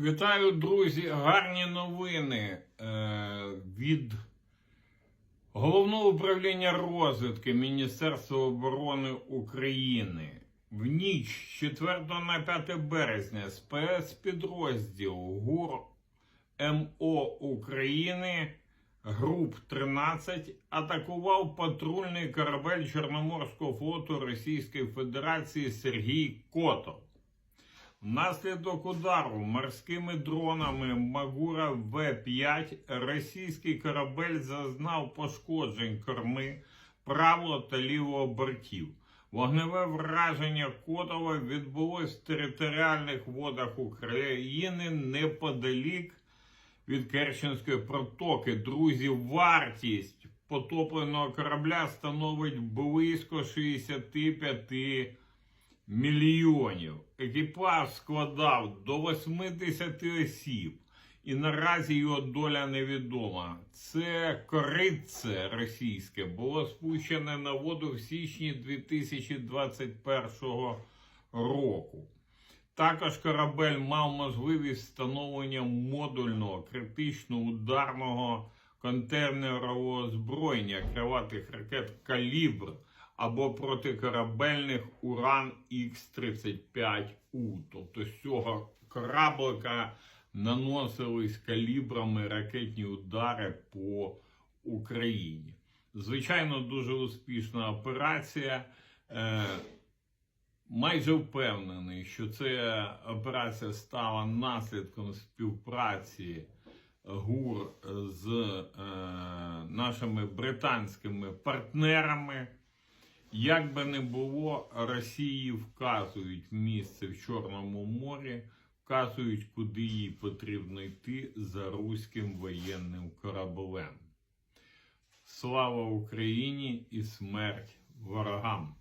Вітаю, друзі! Гарні новини е, від Головного управління розвідки Міністерства оборони України. В ніч 4 на 5 березня спецпідрозділ ГУР МО України груп 13 атакував патрульний корабель Чорноморського флоту Російської Федерації Сергій Котов. Внаслідок удару морськими дронами Магура В-5 російський корабель зазнав пошкоджень корми правого та лівого бортів. Вогневе враження Котова відбулось в територіальних водах України неподалік від Керченської протоки. Друзі, вартість потопленого корабля становить близько 65 мільйонів. Екіпаж складав до 80 осіб, і наразі його доля невідома. Це коритце російське було спущене на воду в січні 2021 року. Також корабель мав можливість встановлення модульного критично ударного контейнерового озброєння крилатих ракет Калібр або протикорабельних Уран Х-35У. Тобто з цього кораблика наносились калібрами ракетні удари по Україні. Звичайно, дуже успішна операція. Е, майже впевнений, що ця операція стала наслідком співпраці ГУР з е, нашими британськими партнерами. Як би не було, Росії вказують місце в Чорному морі, вказують, куди їй потрібно йти за руським воєнним кораблем. Слава Україні і смерть ворогам!